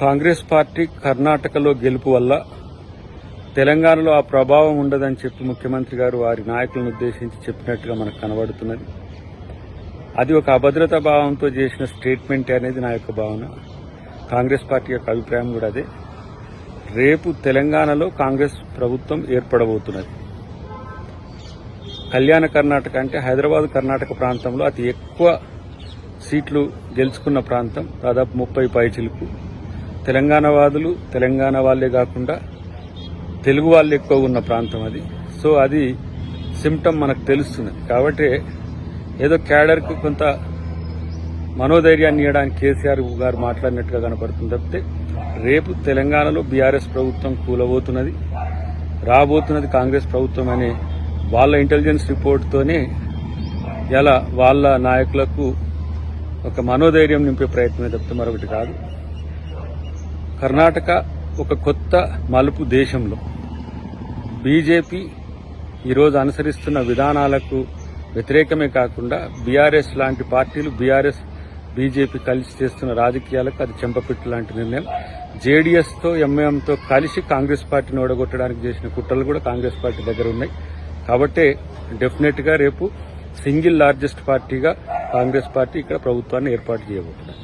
Congress party కర్ణాటకలో గెలుపు వల్ల తెలంగాణలో ఆ ప్రభావం ఉండదని చెప్పి ముఖ్యమంత్రి గారు వారి నాయకులను ఉద్దేశించి చెప్పినట్టుగా మనకు కనబడుతున్నది. అది ఒక అభద్రతా భావంతో చేసిన స్టేట్మెంట్ అనేది నా యొక్క భావన. కాంగ్రెస్ పార్టీ యొక్క అభిప్రాయం కూడా అదే. రేపు తెలంగాణలో కాంగ్రెస్ ప్రభుత్వం ఏర్పడబోతున్నది. కళ్యాణ కర్ణాటక అంటే హైదరాబాద్ కర్ణాటక ప్రాంతంలో అతి ఎక్కువ సీట్లు గెలుచుకున్న ప్రాంతం దాదాపు ముప్పై పైచిలకు. తెలంగాణ వాదులు తెలంగాణ వాళ్ళే కాకుండా తెలుగు వాళ్ళు ఎక్కువ ఉన్న ప్రాంతం అది. సో అది సిమ్టమ్ మనకు తెలుస్తున్నది. కాబట్టి ఏదో క్యాడర్కు కొంత మనోధైర్యాన్ని ఇవ్వడానికి కేసీఆర్ గారు మాట్లాడినట్టుగా కనపడుతుంది తప్పితే రేపు తెలంగాణలో బీఆర్ఎస్ ప్రభుత్వం కూలబోతున్నది రాబోతున్నది కాంగ్రెస్ ప్రభుత్వం అనే వాళ్ళ ఇంటెలిజెన్స్ రిపోర్ట్తోనే ఎలా వాళ్ళ నాయకులకు ఒక మనోధైర్యం నింపే ప్రయత్నమే తప్పితే మరొకటి కాదు. కర్ణాటక ఒక కొత్త మలుపు దేశంలో బీజేపీ ఈరోజు అనుసరిస్తున్న విధానాలకు వ్యతిరేకమే కాకుండా బీఆర్ఎస్ లాంటి పార్టీలు బీఆర్ఎస్ బీజేపీ కలిసి చేస్తున్న రాజకీయాలకు అది చెంపపెట్టు లాంటి నిర్ణయం. జేడీఎస్తో ఎంఐఎంతో కలిసి కాంగ్రెస్ పార్టీని ఓడగొట్టడానికి చేసిన కుట్రలు కూడా కాంగ్రెస్ పార్టీ దగ్గర ఉన్నాయి. కాబట్టి డెఫినెట్గా రేపు సింగిల్ లార్జెస్ట్ పార్టీగా కాంగ్రెస్ పార్టీ ఇక్కడ ప్రభుత్వాన్ని ఏర్పాటు చేయబోతున్నారు